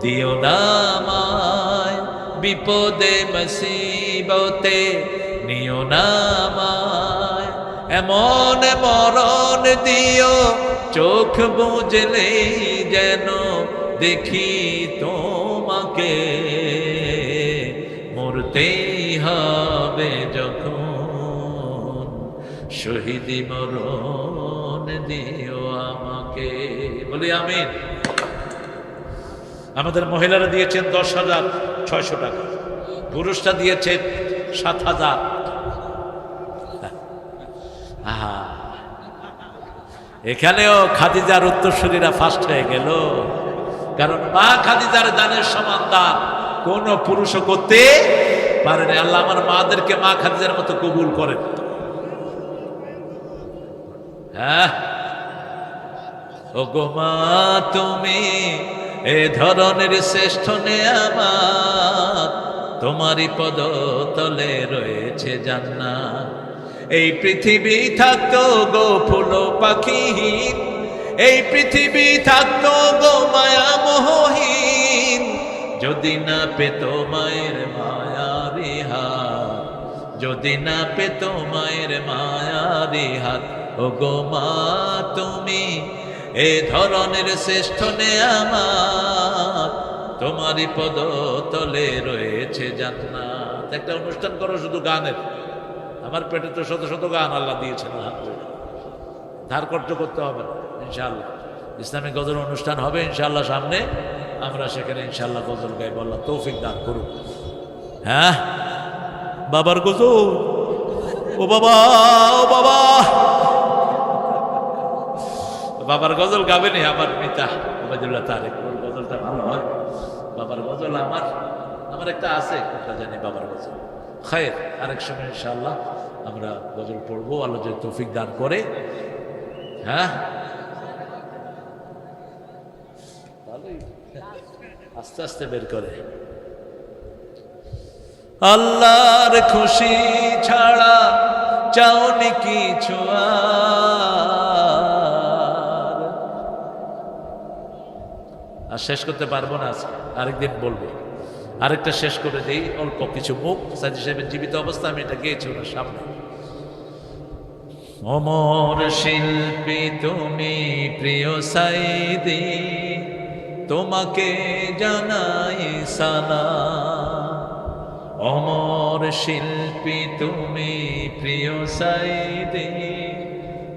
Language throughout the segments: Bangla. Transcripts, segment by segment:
দিও নামায় বিপদে মসিবতে নিও নামায় এমন মরণ দিও, চোখ বুঝলেই যেন দেখি তোমাকে। মরতেই হবে যখন, শহীদি মরণ দিও আমাকে। বলি আমিন। আমাদের মহিলারা দিয়েছেন দশ হাজার ছয়শো টাকা। পুরুষরা দিয়েছেন সাত হাজার। এখানেও খাদিজার উত্তরসূরীরা ফার্স্ট হয়ে গেল। কারণ মা খাদিজার দানের সমান দান কোন পুরুষও করতে পারেনি আল্লাহ আমার মাদেরকে মা খাদিজার মতো কবুল করেন। হ্যাঁ? ও গো মা, তুমি এ ধরনের শ্রেষ্ঠ আমার তোমারই পদ তলে রয়েছে জান্নাত। এই পৃথিবী থাকতো গো ফুল পাখিহীন এই পৃথিবী থাকতো গো মায়া মোহহীন। যদি না পেত মায়ের মায়া হাত যদি না পেত মায়ের মায়া হাত ও গো মা তুমি এ ধরনের শ্রেষ্ঠ আমার। তোমারই পদ তলে রয়েছে জান্নাত। একটা অনুষ্ঠান করো শুধু গানের। আমার পেটে তো শত শত গান আল্লাহ দিয়েছেন ধার কর্য করতে হবে না ইনশাআল্লাহ। ইসলামিক গজল অনুষ্ঠান হবে, ইনশাআল্লাহ, সামনে। আমরা সেখানে, ইনশাআল্লাহ, গজল গাইব, আল্লাহ তৌফিক দান করুক। হ্যাঁ? বাবার গজল। ও বাবা ও বাবা। বাবার গজল গাবেনি আমার পিতা ওবায়দুল্লাহ তারেক। ওর গজলটা ভালো হয়। বাবার গজল আমার আমার একটা আছে কোনটা জানি বাবার গজল। খায়ের, আরেক সময় ইনশাআল্লাহ আমরা গজল পড়ব, আল্লাহ যদি তৌফিক দান করে। হ্যাঁ? আস্তে আস্তে বের করে। আল্লাহর খুশি ছাড়া চাওনি কিছু আর। আর শেষ করতে পারব না আরেকদিন বলব। আরেকটা শেষ করে দেই, অল্প কিছু মুখ। সাজি সাহেবের জীবিত অবস্থা, আমি এটা গিয়েছি ওনার সামনে। অমর শিল্পী তুমি প্রিয় সাইদি, তোমাকে জানাই সালা অমর শিল্পী তুমি প্রিয় সাইদি,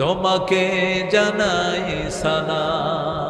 তোমাকে জানাই সালা